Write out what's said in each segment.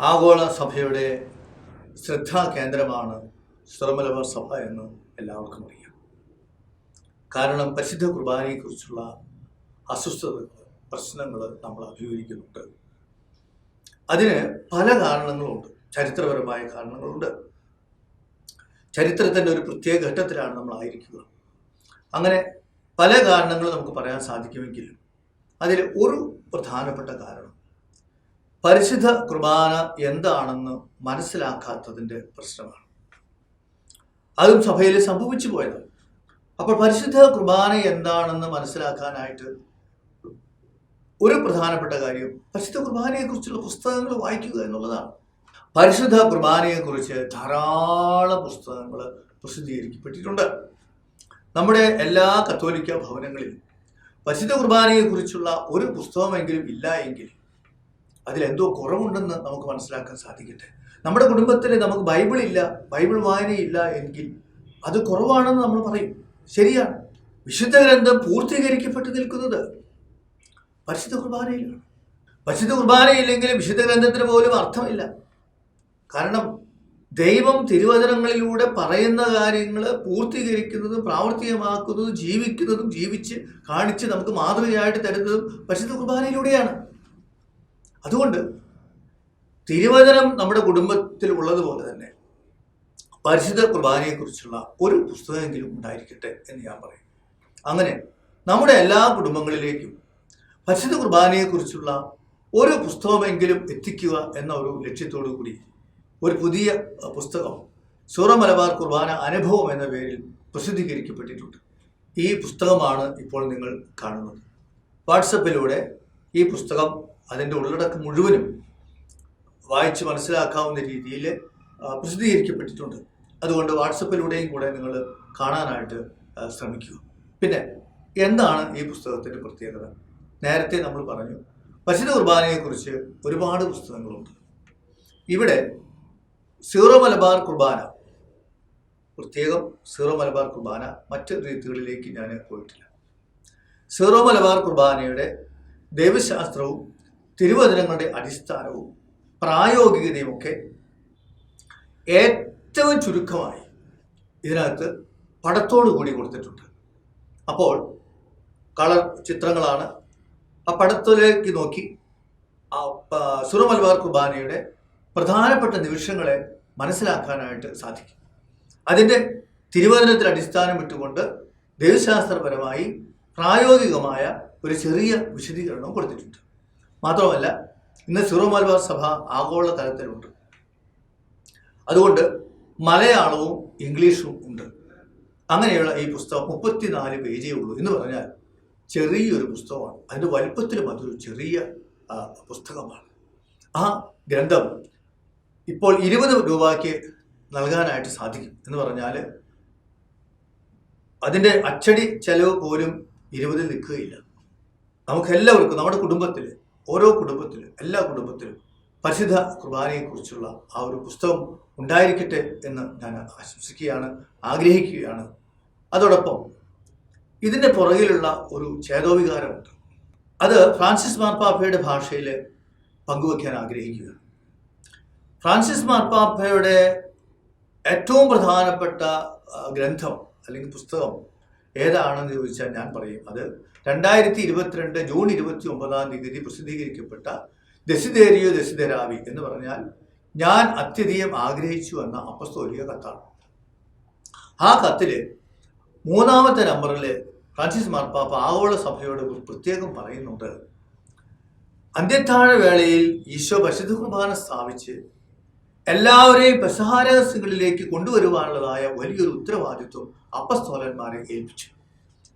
ആഗോള സഭയുടെ ശ്രദ്ധാ കേന്ദ്രമാണ് ശ്രമലവർ സഭ എന്ന് എല്ലാവർക്കും അറിയാം. കാരണം പരിശുദ്ധ കുർബാനയെക്കുറിച്ചുള്ള അസ്വസ്ഥതകൾ പ്രശ്നങ്ങൾ നമ്മൾ അഭിമുഖീകരിക്കുന്നുണ്ട്. അതിന് പല കാരണങ്ങളുണ്ട്. ചരിത്രപരമായ കാരണങ്ങളുണ്ട്. ചരിത്രത്തിന്റെ ഒരു പ്രത്യേക ഘട്ടത്തിലാണ് നമ്മൾ ആയിരിക്കുക. അങ്ങനെ പല കാരണങ്ങളും നമുക്ക് പറയാൻ സാധിക്കുമെങ്കിലും അതിൽ ഒരു പ്രധാനപ്പെട്ട കാരണം പരിശുദ്ധ കുർബാന എന്താണെന്ന് മനസ്സിലാക്കാത്തതിന്റെ പ്രശ്നമാണ്. അതും സഭയിൽ സംഭവിച്ചു പോയത്. അപ്പോൾ പരിശുദ്ധ കുർബാന എന്താണെന്ന് മനസ്സിലാക്കാനായിട്ട് ഒരു പ്രധാനപ്പെട്ട കാര്യം പരിശുദ്ധ കുർബാനയെക്കുറിച്ചുള്ള പുസ്തകങ്ങൾ വായിക്കുക എന്നുള്ളതാണ്. പരിശുദ്ധ കുർബാനയെക്കുറിച്ച് ധാരാളം പുസ്തകങ്ങൾ പ്രസിദ്ധീകരിക്കപ്പെട്ടിട്ടുണ്ട്. നമ്മുടെ എല്ലാ കത്തോലിക്ക ഭവനങ്ങളിലും പരിശുദ്ധ കുർബാനയെക്കുറിച്ചുള്ള ഒരു പുസ്തകമെങ്കിലും ഇല്ല എങ്കിൽ അതിലെന്തോ കുറവുണ്ടെന്ന് നമുക്ക് മനസ്സിലാക്കാൻ സാധിക്കട്ടെ. നമ്മുടെ കുടുംബത്തിൽ നമുക്ക് ബൈബിൾ ഇല്ല ബൈബിൾ വായനയില്ല എങ്കിൽ അത് കുറവാണെന്ന് നമ്മൾ പറയും. ശരിയാണ്. വിശുദ്ധ ഗ്രന്ഥം പൂർത്തീകരിക്കപ്പെട്ട് നിൽക്കുന്നത് പരിശുദ്ധ കുർബാനയിലാണ്. പരിശുദ്ധ കുർബാനയില്ലെങ്കിൽ വിശുദ്ധ ഗ്രന്ഥത്തിന് പോലും അർത്ഥമില്ല. കാരണം ദൈവം തിരുവചനങ്ങളിലൂടെ പറയുന്ന കാര്യങ്ങൾ പൂർത്തീകരിക്കുന്നതും പ്രാവർത്തികമാക്കുന്നതും ജീവിക്കുന്നതും ജീവിച്ച് കാണിച്ച് നമുക്ക് മാതൃകയായിട്ട് തരുന്നതും പരിശുദ്ധ കുർബാനയിലൂടെയാണ്. അതുകൊണ്ട് തിരുവചനം നമ്മുടെ കുടുംബത്തിൽ ഉള്ളതുപോലെ തന്നെ പരിശുദ്ധ കുർബാനയെക്കുറിച്ചുള്ള ഒരു പുസ്തകമെങ്കിലും ഉണ്ടായിരിക്കട്ടെ എന്ന് ഞാൻ പറയും. അങ്ങനെ നമ്മുടെ എല്ലാ കുടുംബങ്ങളിലേക്കും പരിശുദ്ധ കുർബാനയെക്കുറിച്ചുള്ള ഒരു പുസ്തകമെങ്കിലും എത്തിക്കുക എന്ന ഒരു ലക്ഷ്യത്തോടു കൂടി ഒരു പുതിയ പുസ്തകം സൂറ മലബാർ കുർബാന അനുഭവം എന്ന പേരിൽ പ്രസിദ്ധീകരിക്കപ്പെട്ടിട്ടുണ്ട്. ഈ പുസ്തകമാണ് ഇപ്പോൾ നിങ്ങൾ കാണുന്നത്. വാട്സപ്പിലൂടെ ഈ പുസ്തകം അതിന്റെ ഉള്ളടക്കം മുഴുവനും വായിച്ച് മനസ്സിലാക്കാവുന്ന രീതിയിൽ പ്രസിദ്ധീകരിക്കപ്പെട്ടിട്ടുണ്ട്. അതുകൊണ്ട് വാട്സപ്പിലൂടെയും കൂടെ നിങ്ങൾ കാണാനായിട്ട് ശ്രമിക്കുക. പിന്നെ എന്താണ് ഈ പുസ്തകത്തിന്റെ പ്രത്യേകത? നേരത്തെ നമ്മൾ പറഞ്ഞു പശുത കുർബാനയെക്കുറിച്ച് ഒരുപാട് പുസ്തകങ്ങളുണ്ട്. ഇവിടെ സീറോ മലബാർ കുർബാന പ്രത്യേകം സീറോ മലബാർ കുർബാന മറ്റ് രീതികളിലേക്ക് ഞാൻ പോയിട്ടില്ല. സീറോ മലബാർ കുർബാനയുടെ ദൈവശാസ്ത്രവും തിരുവചനങ്ങളുടെ അടിസ്ഥാനവും പ്രായോഗികതയും ഒക്കെ ഏറ്റവും ചുരുക്കമായി ഇതിനകത്ത് പടത്തോടു കൂടി കൊടുത്തിട്ടുണ്ട്. അപ്പോൾ കളർ ചിത്രങ്ങളാണ്. ആ പടത്തിലേക്ക് നോക്കി. ആ പ- സുറ കുർബാനയുടെ പ്രധാനപ്പെട്ട നിമിഷങ്ങളെ മനസ്സിലാക്കാനായിട്ട് സാധിക്കും. അതിന്റെ തിരുവചനത്തിൽ അടിസ്ഥാനം ഇട്ടുകൊണ്ട് ദൈവശാസ്ത്രപരമായി പ്രായോഗികമായ ഒരു ചെറിയ വിശദീകരണവും കൊടുത്തിട്ടുണ്ട്. മാത്രമല്ല ഇന്ന് സിറോ മലബാർ സഭ ആഗോള തലത്തിലുണ്ട്. അതുകൊണ്ട് മലയാളവും ഇംഗ്ലീഷും ഉണ്ട്. അങ്ങനെയുള്ള ഈ പുസ്തകം മുപ്പത്തിനാല് പേജേ ഉള്ളൂ എന്ന് പറഞ്ഞാൽ ചെറിയൊരു പുസ്തകമാണ്. അതിന്റെ വലിപ്പത്തിലും അതൊരു ചെറിയ പുസ്തകമാണ്. ആ ഗ്രന്ഥം ഇപ്പോൾ ഇരുപത് രൂപയ്ക്ക് നൽകാനായിട്ട് സാധിക്കും എന്ന് പറഞ്ഞാൽ അതിന്റെ അച്ചടി ചെലവ് പോലും ഇരുപതിൽ നിൽക്കുകയില്ല. നമുക്കെല്ലാവർക്കും നമ്മുടെ കുടുംബത്തിൽ ഓരോ കുടുംബത്തിലും എല്ലാ കുടുംബത്തിലും പരിശുദ്ധ കുർബാനയെക്കുറിച്ചുള്ള ആ ഒരു പുസ്തകം ഉണ്ടായിരിക്കട്ടെ എന്ന് ഞാൻ ആശംസിക്കുകയാണ് ആഗ്രഹിക്കുകയാണ്. അതോടൊപ്പം ഇതിന്റെ പുറകിലുള്ള ഒരു ചേതോവികാരമുണ്ട്. അത് ഫ്രാൻസിസ് മാർപ്പാപ്പയുടെ ഭാഷയിൽ പങ്കുവയ്ക്കാൻ ആഗ്രഹിക്കുകയാണ്. ഫ്രാൻസിസ് മാർപ്പാപ്പയുടെ ഏറ്റവും പ്രധാനപ്പെട്ട ഗ്രന്ഥം അല്ലെങ്കിൽ പുസ്തകം ഏതാണെന്ന് ചോദിച്ചാൽ ഞാൻ പറയും. അത് രണ്ടായിരത്തി ഇരുപത്തിരണ്ട് ജൂൺ ഇരുപത്തി ഒമ്പതാം തീയതി പ്രസിദ്ധീകരിക്കപ്പെട്ട ദസിതേരിയോ ദസിതരാവി എന്ന് പറഞ്ഞാൽ ഞാൻ അത്യധികം ആഗ്രഹിച്ചു എന്ന അപ്പസ്തോലിക കത്താണ്. ആ കത്തിൽ മൂന്നാമത്തെ നമ്പറിൽ ഫ്രാൻസിസ് മാർപ്പാപ്പ ആഗോള സഭയോട് പ്രത്യേകം പറയുന്നുണ്ട്. അന്ത്യത്താഴ വേളയിൽ ഈശോ പരിശുദ്ധ കുർബാന സ്ഥാപിച്ച് എല്ലാവരെയും പെസഹാരഹസ്യങ്ങളിലേക്ക് കൊണ്ടുവരുവാനുള്ളതായ വലിയൊരു ഉത്തരവാദിത്വം അപ്പസ്തോലന്മാരെ ഏൽപ്പിച്ചു.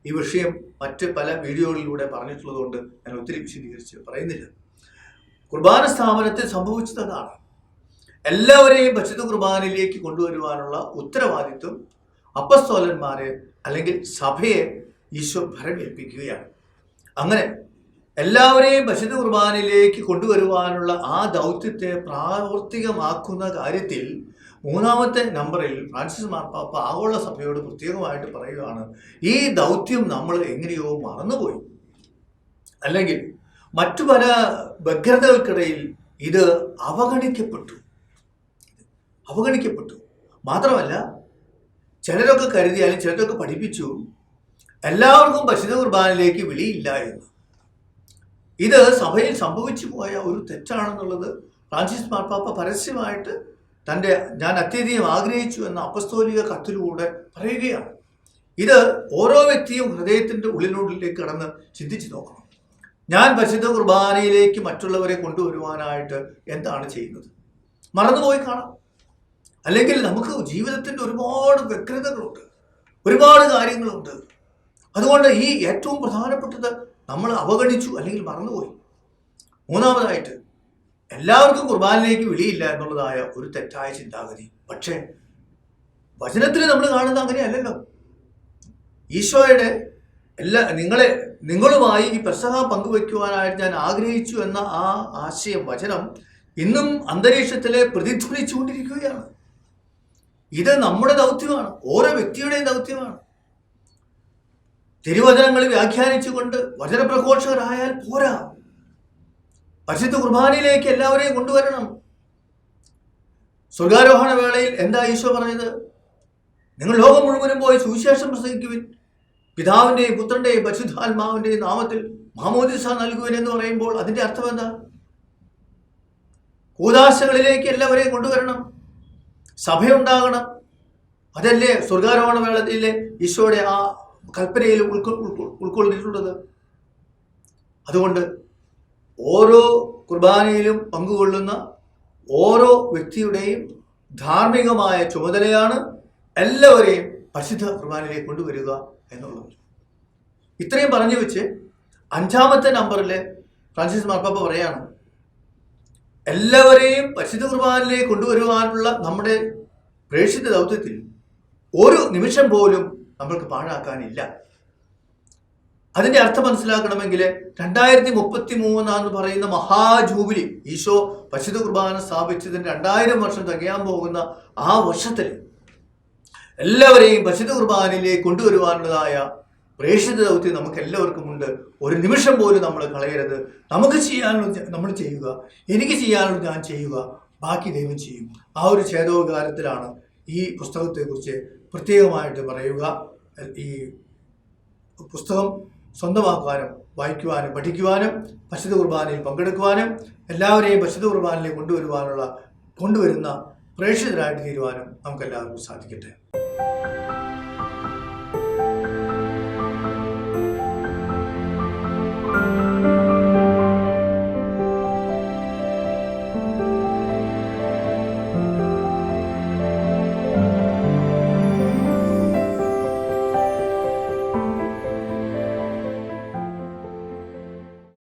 ഈ വിഷയം മറ്റ് പല വീഡിയോകളിലൂടെ പറഞ്ഞിട്ടുള്ളതുകൊണ്ട് ഞാൻ ഒത്തിരി വിശദീകരിച്ച് പറയുന്നില്ല. കുർബാന സ്ഥാപനത്തിൽ സംഭവിച്ചതാണ് എല്ലാവരെയും പരിശുദ്ധ കുർബാനയിലേക്ക് കൊണ്ടുവരുവാനുള്ള ഉത്തരവാദിത്വം അപ്പസ്തോലന്മാരെ അല്ലെങ്കിൽ സഭയെ ഈശോ ഭരമേൽപ്പിക്കുകയാണ്. അങ്ങനെ എല്ലാവരെയും പരിശുദ്ധ കുർബാനയിലേക്ക് കൊണ്ടുവരുവാനുള്ള ആ ദൗത്യത്തെ പ്രാവർത്തികമാക്കുന്ന കാര്യത്തിൽ മൂന്നാമത്തെ നമ്പറിൽ ഫ്രാൻസിസ് മാർപ്പാപ്പ ആഗോള സഭയോട് പ്രത്യേകമായിട്ട് പറയുകയാണ് ഈ ദൗത്യം നമ്മൾ എങ്ങനെയോ മറന്നുപോയി. അല്ലെങ്കിൽ മറ്റു പല വ്യഗ്രതകൾക്കിടയിൽ ഇത് അവഗണിക്കപ്പെട്ടു. അവഗണിക്കപ്പെട്ടു. മാത്രമല്ല ചിലരൊക്കെ കരുതിയാലും ചിലരൊക്കെ പഠിപ്പിച്ചു എല്ലാവർക്കും പരിശുദ്ധ കുർബാനയിലേക്ക് വിളിയില്ല എന്ന്. ഇത് സഭയിൽ സംഭവിച്ചു പോയ ഒരു തെറ്റാണെന്നുള്ളത് ഫ്രാൻസിസ് മാർപ്പാപ്പ പരസ്യമായിട്ട് തന്റെ ഞാൻ അത്യധികം ആഗ്രഹിച്ചു എന്ന അപസ്തോലിക കത്തിലൂടെ പറയുകയാണ്. ഇത് ഓരോ വ്യക്തിയും ഹൃദയത്തിന്റെ ഉള്ളിനുള്ളിലേക്ക് കടന്ന് ചിന്തിച്ചു നോക്കണം. ഞാൻ പരിശുദ്ധ കുർബാനയിലേക്ക് മറ്റുള്ളവരെ കൊണ്ടുവരുവാനായിട്ട് എന്താണ് ചെയ്യുന്നത്? മറന്നുപോയി കാണാം. അല്ലെങ്കിൽ നമുക്ക് ജീവിതത്തിന്റെ ഒരുപാട് വ്യഗ്രതകളുണ്ട്. ഒരുപാട് കാര്യങ്ങളുണ്ട്. അതുകൊണ്ട് ഈ ഏറ്റവും പ്രധാനപ്പെട്ടത് നമ്മൾ അവഗണിച്ചു അല്ലെങ്കിൽ മറന്നുപോയി. മൂന്നാമതായിട്ട് എല്ലാവർക്കും കുർബാനയിലേക്ക് വിളിയില്ല എന്നുള്ളതായ ഒരു തെറ്റായ ചിന്താഗതി. പക്ഷേ വചനത്തിൽ നമ്മൾ കാണുന്ന അങ്ങനെയല്ലല്ലോ. ഈശോയുടെ എല്ലാ നിങ്ങളെ നിങ്ങളുമായി ഈ പ്രസഹ പങ്കുവയ്ക്കുവാനായിട്ട് ഞാൻ ആഗ്രഹിച്ചു എന്ന ആ ആശയം വചനം ഇന്നും അന്തരീക്ഷത്തിലെ പ്രതിധ്വനിച്ചുകൊണ്ടിരിക്കുകയാണ്. ഇത് നമ്മുടെ ദൗത്യമാണ്. ഓരോ വ്യക്തിയുടെയും ദൗത്യമാണ്. തിരുവചനങ്ങൾ വ്യാഖ്യാനിച്ചുകൊണ്ട് വചനപ്രഘോഷകരായാൽ പോരാ. പരിശുദ്ധ കുർബാനയിലേക്ക് എല്ലാവരെയും കൊണ്ടുവരണം. സ്വർഗാരോഹണ വേളയിൽ എന്താ ഈശോ പറഞ്ഞത്? നിങ്ങൾ ലോകം മുഴുവനും പോയി സുവിശേഷം പ്രസംഗിക്കുവിൻ. പിതാവിന്റെയും പുത്രന്റെയും പരിശുദ്ധാത്മാവിന്റെയും നാമത്തിൽ മാമോദിസ നൽകുവിൻ എന്ന് പറയുമ്പോൾ അതിന്റെ അർത്ഥം എന്താ? കൂതാശകളിലേക്ക് എല്ലാവരെയും കൊണ്ടുവരണം. സഭയുണ്ടാകണം. അതല്ലേ സ്വർഗാരോഹണ വേളയിലെ ഈശോയുടെ ആ കൽപ്പനയിൽ ഉൾക്കൊ ഉൾക്കൊ- ഉൾക്കൊള്ളിട്ടുള്ളത് അതുകൊണ്ട് ഓരോ കുർബാനയിലും പങ്കുകൊള്ളുന്ന ഓരോ വ്യക്തിയുടെയും ധാർമ്മികമായ ചുമതലയാണ് എല്ലാവരെയും പരിശുദ്ധ കുർബാനയിലേക്ക് കൊണ്ടുവരിക എന്നുള്ളത്. ഇത്രയും പറഞ്ഞു വെച്ച് അഞ്ചാമത്തെ നമ്പറിൽ ഫ്രാൻസിസ് മാർപ്പാപ്പ പറയാണ് എല്ലാവരെയും പരിശുദ്ധ കുർബാനയിലേക്ക് കൊണ്ടുവരുവാനുള്ള നമ്മുടെ പ്രേക്ഷിത ദൗത്യത്തിൽ ഒരു നിമിഷം പോലും നമ്മൾക്ക് പാഴാക്കാനില്ല. അതിന്റെ അർത്ഥം മനസ്സിലാക്കണമെങ്കിൽ രണ്ടായിരത്തി മുപ്പത്തി മൂന്നാന്ന് പറയുന്ന മഹാജൂബിലി ഈശോ പശുത കുർബാന സ്ഥാപിച്ചതിന് രണ്ടായിരം വർഷം തികയാൻ പോകുന്ന ആ വർഷത്തിൽ എല്ലാവരെയും പശുത കുർബാനയിലേക്ക് കൊണ്ടുവരുവാനുള്ളതായ പ്രേക്ഷിത ദൗത്യം നമുക്ക് എല്ലാവർക്കും ഉണ്ട്. ഒരു നിമിഷം പോലും നമ്മൾ കളയരുത്. നമുക്ക് ചെയ്യാനുള്ള നമ്മൾ ചെയ്യുക. എനിക്ക് ചെയ്യാനുള്ള ഞാൻ ചെയ്യുക. ബാക്കി ദൈവം ചെയ്യും. ആ ഒരു ഛേദോപകാരത്തിലാണ് ഈ പുസ്തകത്തെക്കുറിച്ച് പ്രത്യേകമായിട്ട് പറയുക. ഈ പുസ്തകം സ്വന്തമാക്കുവാനും വായിക്കുവാനും പഠിക്കുവാനും പരിശുദ്ധ കുർബാനയിൽ പങ്കെടുക്കുവാനും എല്ലാവരെയും പരിശുദ്ധ കുർബാനയിലേക്ക് കൊണ്ടുവരുവാനുള്ള കൊണ്ടുവരുന്ന പ്രേക്ഷിതരായിട്ട് തീരുവാനും നമുക്കെല്ലാവർക്കും സാധിക്കട്ടെ.